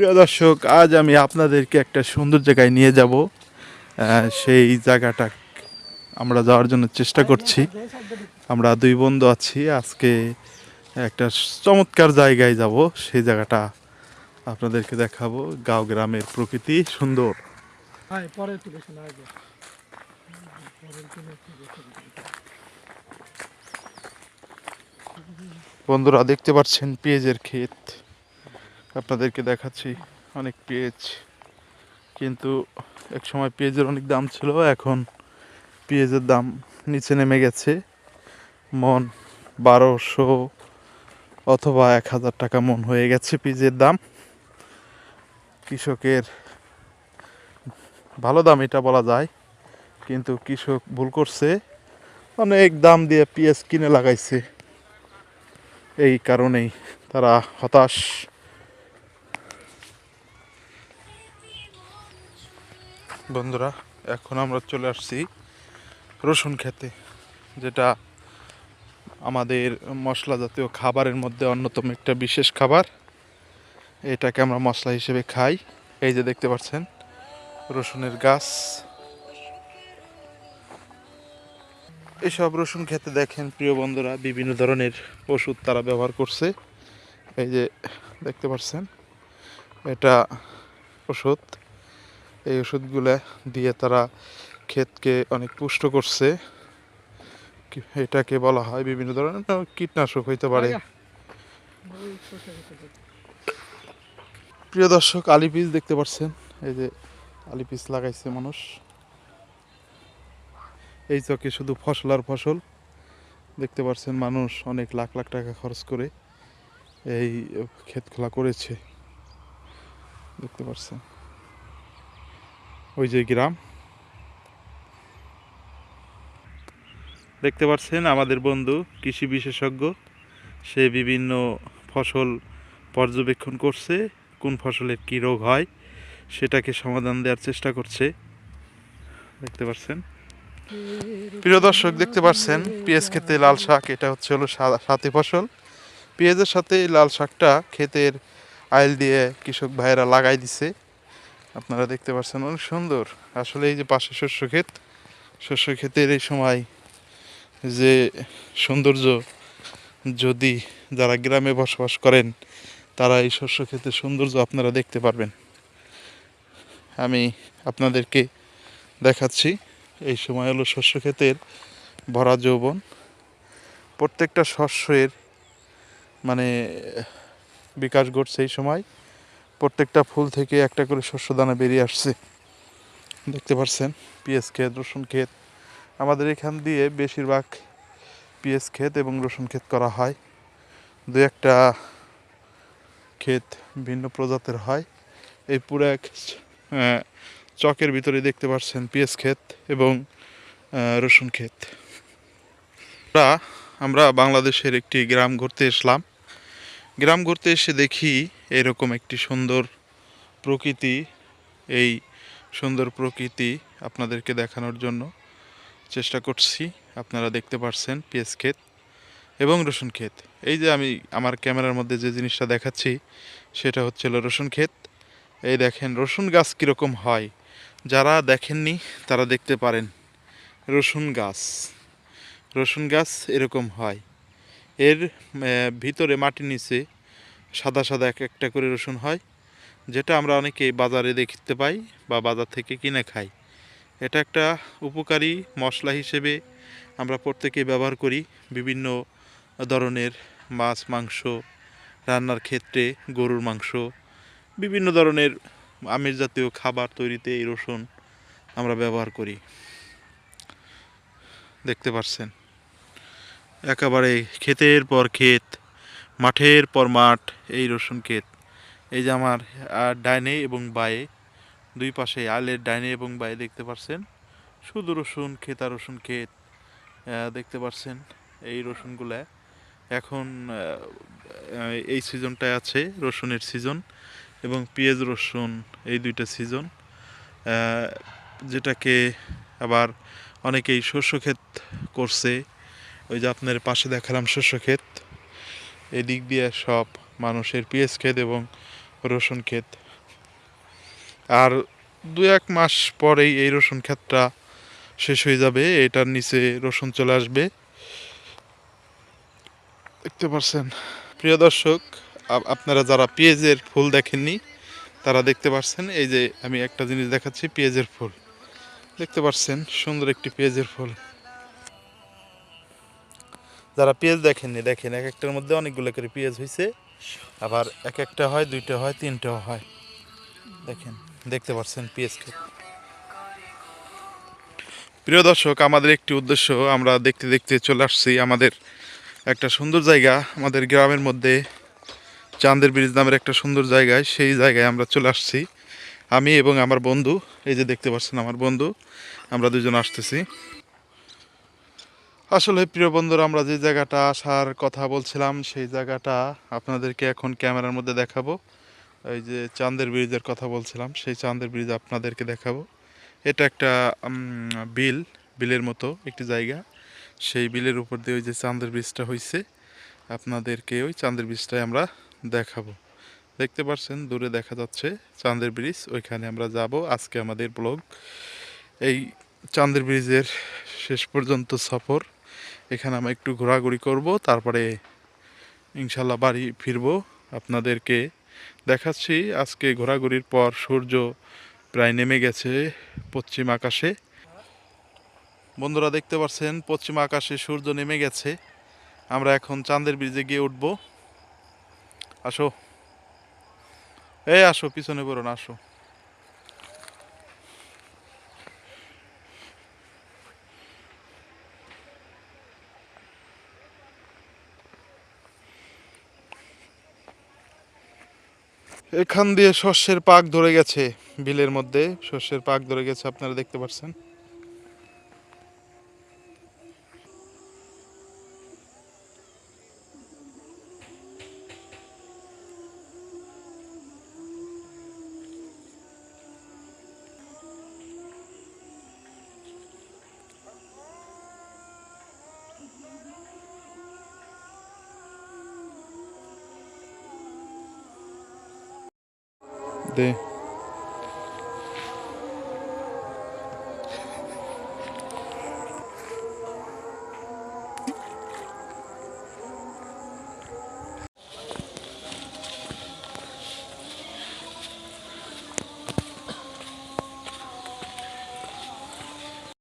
প্রিয় দর্শক আজ আমি আপনাদেরকে একটা সুন্দর জায়গায় নিয়ে যাব। সেই জায়গাটা আমরা যাওয়ার জন্য চেষ্টা করছি। আমরা দুই বন্ধু আছি আজকে একটা চমৎকার জায়গায় যাব। সেই জায়গাটা আপনাদেরকে দেখাবো। গাঁও গ্রামের প্রকৃতি সুন্দর। বন্ধুরা দেখতে পাচ্ছেন পেঁয়াজের ক্ষেত। আপনাদেরকে দেখাচ্ছি, অনেক পেঁয়াজ কিন্তু এক সময় পেঁয়াজের অনেক দাম ছিল, এখন পেঁয়াজের দাম নিচে নেমে গেছে। মন বারোশো অথবা এক হাজার টাকা মন হয়ে গেছে পেঁয়াজের দাম। কৃষকের ভালো দাম এটা বলা যায়, কিন্তু কৃষক ভুল করছে। অনেক দাম দিয়ে পেঁয়াজ কিনে লাগাইছে। এই কারণেই তারা হতাশ। বন্ধুরা, এখন আমরা চলে আসছি রসুন খেতে, যেটা আমাদের মশলা জাতীয় খাবারের মধ্যে অন্যতম একটা বিশেষ খাবার। এটাকে আমরা মশলা হিসেবে খাই। এই যে দেখতে পাচ্ছেন, রসুনের গাছ। এসব রসুন খেতে দেখেন প্রিয় বন্ধুরা, বিভিন্ন ধরনের ওষুধ তারা ব্যবহার করছে। এই যে দেখতে পাচ্ছেন, এটা ওষুধ। এই ওষুধগুলো দিয়ে তারা ক্ষেতকে অনেক পুষ্ট করছে। এটাকে বলা হয় বিভিন্ন ধরনের কীটনাশক হইতে পারে। প্রিয় দর্শক আলি পিস দেখতে পাচ্ছেন? এই যে আলি পিস লাগাইছে মানুষ। এই চকে শুধু ফসল আর ফসল। দেখতে পাচ্ছেন মানুষ অনেক লাখ লাখ টাকা খরচ করে এই ক্ষেত খোলা করেছে। দেখতে পাচ্ছেন। ওই যে গ্রাম। দেখতে পাচ্ছেন আমাদের বন্ধু, কৃষি বিশেষজ্ঞ। সে বিভিন্ন ফসল পর্যবেক্ষণ করছে, কোন ফসলের কী রোগ হয়, সেটাকে সমাধান দেওয়ার চেষ্টা করছে। দেখতে পাচ্ছেন। প্রিয় দর্শক, দেখতে পাচ্ছেন, পেঁয়াজ খেতে লাল শাক, এটা হচ্ছে হলো সাথী ফসল। পেঁয়াজের সাথে লাল শাকটা ক্ষেতের আইল দিয়ে কৃষক ভাইয়েরা লাগাই দিছে। আপনারা দেখতে পাচ্ছেন অনেক সুন্দর। আসলে এই যে পাশে শস্য ক্ষেত শস্য ক্ষেতের এই সময় যে সৌন্দর্য যদি যারা গ্রামে বসবাস করেন, তারা এই শস্য ক্ষেতের সৌন্দর্য আপনারা দেখতে পারবেন। আমি আপনাদেরকে দেখাচ্ছি, এই সময় হলো শস্য ক্ষেতের ভরা যৌবন। প্রত্যেকটা শস্যের মানে বিকাশ ঘটছে এই সময়। প্রত্যেকটা ফুল থেকে একটা করে শস্য দানা বেরিয়ে আসছে। দেখতে পাচ্ছেন পিএস ক্ষেত, রসুন ক্ষেত। আমাদের এখান দিয়ে বেশিরভাগ পিএস ক্ষেত এবং রসুন ক্ষেত করা হয়। দু একটা ক্ষেত ভিন্ন প্রজাতির হয়। এই পুরো এক চকের ভিতরে দেখতে পাচ্ছেন পিএস ক্ষেত এবং রসুন ক্ষেত। আমরা বাংলাদেশের একটি গ্রাম ঘুরতে এসলাম। গ্রাম ঘুরতে এসে দেখি এরকম একটি সুন্দর প্রকৃতি, এই সুন্দর প্রকৃতি আপনাদেরকে দেখানোর জন্য চেষ্টা করছি। আপনারা দেখতে পাচ্ছেন পেঁয়াজ ক্ষেত এবং রসুন ক্ষেত। এই যে আমি আমার ক্যামেরার মধ্যে যে জিনিসটা দেখাচ্ছি, সেটা হচ্ছিল রসুন ক্ষেত। এই দেখেন রসুন গাছ কীরকম হয়। যারা দেখেননি, তারা দেখতে পারেন। রসুন গাছ রসুন গাছ এরকম হয়। এর ভিতরে মাটির নিচে সাদা সাদা এক একটা করে রসুন হয়, যেটা আমরা অনেকেই বাজারে দেখতে পাই বা বাজার থেকে কিনে খাই। এটা একটা উপকারী মশলা হিসেবে আমরা প্রত্যেকেই ব্যবহার করি বিভিন্ন ধরনের মাছ, মাংস, রান্নার ক্ষেত্রে গরুর মাংস, বিভিন্ন ধরনের আমিষ জাতীয় খাবার তৈরিতে এই রসুন আমরা ব্যবহার করি। দেখতে পাচ্ছেন একেবারে ক্ষেতের পর ক্ষেত, মাঠের পর মাঠ, এই রসুন ক্ষেত। এই যে আমার ডাইনে এবং বায়ে, দুই পাশে আলের ডাইনে এবং বায়ে দেখতে পাচ্ছেন শুধু রসুন ক্ষেত আর রসুন ক্ষেত দেখতে পাচ্ছেন এই রসুনগুলা। এখন এই সিজনটায় আছে রসুনের সিজন এবং পেঁয়াজ রসুন, এই দুইটা সিজন। যেটাকে আবার অনেকেই শস্য ক্ষেত করছে। ওই যে আপনার পাশে দেখালাম শস্য ক্ষেত। এদিক দিয়ে সব মানুষের পেঁয়াজ ক্ষেত এবং রসুন ক্ষেত। আর দু এক মাস পরেই এই রসুন ক্ষেতটা শেষ হয়ে যাবে, এটার নিচে রসুন চলে আসবে। দেখতে পারছেন? প্রিয় দর্শক আপনারা যারা পেঁয়াজের ফুল দেখেননি, তারা দেখতে পাচ্ছেন এই যে আমি একটা জিনিস দেখাচ্ছি, পেঁয়াজের ফুল। দেখতে পাচ্ছেন সুন্দর একটি পেঁয়াজের ফুল। যারা পেঁয়াজ দেখেননি, দেখেন এক একটার মধ্যে অনেকগুলো করে পেঁয়াজ হয়েছে আবার এক একটা হয়, দুইটা হয়, তিনটাও হয়। দেখেন, দেখতে পাচ্ছেন পেঁয়াজ ক্ষেত প্রিয় দর্শক, আমাদের একটি উদ্দেশ্য, আমরা দেখতে দেখতে চলে আসছি আমাদের একটা সুন্দর জায়গা, আমাদের গ্রামের মধ্যে চাঁদের ব্রিজ নামের একটা সুন্দর জায়গায়, সেই জায়গায় আমরা চলে আসছি। আমি এবং আমার বন্ধু, এই যে দেখতে পাচ্ছেন আমার বন্ধু, আমরা দুজন আসতেছি। আসলে প্রিয় বন্ধুরা, আমরা যে জায়গাটা আসার কথা বলছিলাম, সেই জায়গাটা আপনাদেরকে এখন ক্যামেরার মধ্যে দেখাবো। এই যে চাঁদের ব্রিজের কথা বলছিলাম, সেই চাঁদের ব্রিজ আপনাদেরকে দেখাবো। এটা একটা বিল, বিলের মতো একটি জায়গা। সেই বিলের উপর দিয়ে ওই যে চাঁদের ব্রিজটা হয়েছে আপনাদেরকে ওই চাঁদের ব্রিজটাই আমরা দেখাবো। দেখতে পাচ্ছেন, দূরে দেখা যাচ্ছে চাঁদের ব্রিজ, ওইখানে আমরা যাব। আজকে আমাদের ব্লগ এই চাঁদের ব্রিজের শেষ পর্যন্ত সফর। এখানে আমরা একটু ঘোরাঘুরি করব, তারপরে ইনশাল্লাহ বাড়ি ফিরবো আপনাদেরকে দেখাচ্ছি। আজকে ঘোরাঘুরির পর সূর্য প্রায় নেমে গেছে পশ্চিম আকাশে। বন্ধুরা দেখতে পাচ্ছেন, পশ্চিম আকাশে সূর্য নেমে গেছে। আমরা এখন চাঁদের ব্রিজে গিয়ে উঠব। আসো। এই আসো, পিছনে পড়ো না, আসো। এখান দিয়ে শস্যের পাক ধরে গেছে, বিলের মধ্যে। শস্যের পাক ধরে গেছে, আপনারা দেখতে পাচ্ছেন। দে